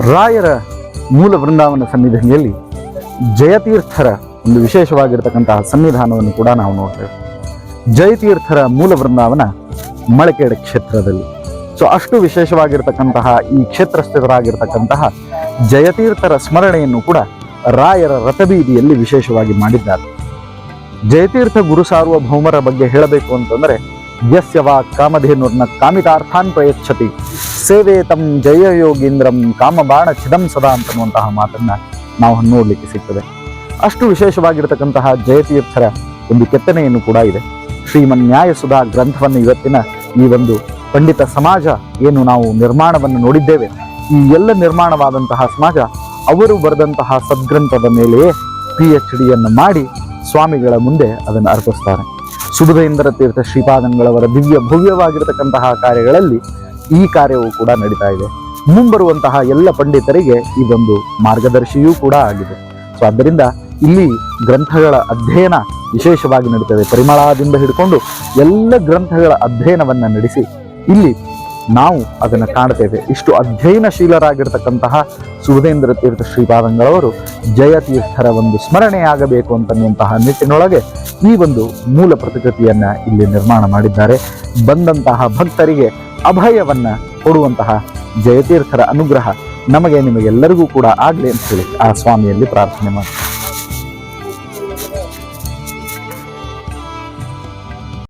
ರಾಯರ ಮೂಲ ಬೃಂದಾವನ ಸನ್ನಿಧಿಯಲ್ಲಿ ಜಯತೀರ್ಥರ ಒಂದು ವಿಶೇಷವಾಗಿರತಕ್ಕಂತಹ ಸನ್ನಿಧಾನವನ್ನು ಕೂಡ ನಾವು ನೋಡ್ತೇವೆ. ಜಯತೀರ್ಥರ ಮೂಲ ಬೃಂದಾವನ ಮಳಕೇಡ ಕ್ಷೇತ್ರದಲ್ಲಿ. ಸೊ ಅಷ್ಟು ವಿಶೇಷವಾಗಿರತಕ್ಕಂತಹ ಈ ಕ್ಷೇತ್ರಸ್ಥಿತರಾಗಿರ್ತಕ್ಕಂತಹ ಜಯತೀರ್ಥರ ಸ್ಮರಣೆಯನ್ನು ಕೂಡ ರಾಯರ ರಥಬೀದಿಯಲ್ಲಿ ವಿಶೇಷವಾಗಿ ಮಾಡಿದ್ದಾರೆ. ಜಯತೀರ್ಥ ಗುರು ಸಾರ್ವಭೌಮರ ಬಗ್ಗೆ ಹೇಳಬೇಕು ಅಂತಂದರೆ, ಯಸ್ಯವಾ ಕಾಮಧೇನುರ್ನ ಕಾಮಿತಾರ್ಥಾನ್ ಪ್ರಯಚ್ಛತಿ. ಸೇವೆ ತಮ್ ಜಯ ಯೋಗೀಂದ್ರಂ ಕಾಮಬಾಣ ಚಿದಂ ಸದಾ ಅಂತನ್ನುವಂತಹ ಮಾತನ್ನ ನಾವು ನೋಡ್ಲಿಕ್ಕೆ ಸಿಗ್ತದೆ. ಅಷ್ಟು ವಿಶೇಷವಾಗಿರ್ತಕ್ಕಂತಹ ಜಯತೀರ್ಥರ ಒಂದು ಕೆತ್ತನೆಯನ್ನು ಕೂಡ ಇದೆ. ಶ್ರೀಮನ್ ನ್ಯಾಯಸುಧಾ ಗ್ರಂಥವನ್ನು ಇವತ್ತಿನ ಈ ಒಂದು ಪಂಡಿತ ಸಮಾಜ ಏನು ನಾವು ನಿರ್ಮಾಣವನ್ನು ನೋಡಿದ್ದೇವೆ. ಈ ಎಲ್ಲ ನಿರ್ಮಾಣವಾದಂತಹ ಸಮಾಜ ಅವರು ಬರೆದಂತಹ ಸದ್ಗ್ರಂಥದ ಮೇಲೆಯೇ ಪಿ ಎಚ್ ಡಿಯನ್ನು ಮಾಡಿ ಸ್ವಾಮಿಗಳ ಮುಂದೆ ಅದನ್ನು ಅರ್ಪಿಸ್ತಾರೆ. ಸುಬುಧೇಂದ್ರ ತೀರ್ಥ ಶ್ರೀಪಾದಂಗಳವರ ದಿವ್ಯ ಭವ್ಯವಾಗಿರತಕ್ಕಂತಹ ಕಾರ್ಯಗಳಲ್ಲಿ ಈ ಕಾರ್ಯವು ಕೂಡ ನಡೀತಾ ಇದೆ. ಮುಂಬರುವಂತಹ ಎಲ್ಲ ಪಂಡಿತರಿಗೆ ಇದೊಂದು ಮಾರ್ಗದರ್ಶಿಯೂ ಕೂಡ ಆಗಿದೆ. ಸೊ ಆದ್ದರಿಂದ ಇಲ್ಲಿ ಗ್ರಂಥಗಳ ಅಧ್ಯಯನ ವಿಶೇಷವಾಗಿ ನಡೀತದೆ. ಪರಿಮಳದಿಂದ ಹಿಡ್ಕೊಂಡು ಎಲ್ಲ ಗ್ರಂಥಗಳ ಅಧ್ಯಯನವನ್ನು ನಡೆಸಿ ಇಲ್ಲಿ ನಾವು ಅದನ್ನು ಕಾಣ್ತೇವೆ. ಇಷ್ಟು ಅಧ್ಯಯನಶೀಲರಾಗಿರ್ತಕ್ಕಂತಹ ಸುಧೇಂದ್ರ ತೀರ್ಥ ಶ್ರೀಪಾದಂಗಳವರು ಜಯತೀರ್ಥರ ಒಂದು ಸ್ಮರಣೆಯಾಗಬೇಕು ಅಂತನ್ನುವಂತಹ ನಿಟ್ಟಿನೊಳಗೆ ಈ ಒಂದು ಮೂಲ ಪ್ರತಿಕೃತಿಯನ್ನು ಇಲ್ಲಿ ನಿರ್ಮಾಣ ಮಾಡಿದ್ದಾರೆ. ಬಂದಂತಹ ಭಕ್ತರಿಗೆ ಅಭಯವನ್ನ ಕೊಡುವಂತಹ ಜಯತೀರ್ಥರ ಅನುಗ್ರಹ ನಮಗೆ ನಿಮಗೆಲ್ಲರಿಗೂ ಕೂಡ ಆಗಲಿ ಅಂತ ಹೇಳಿ ಆ ಸ್ವಾಮಿಯಲ್ಲಿ ಪ್ರಾರ್ಥನೆ ಮಾಡಿ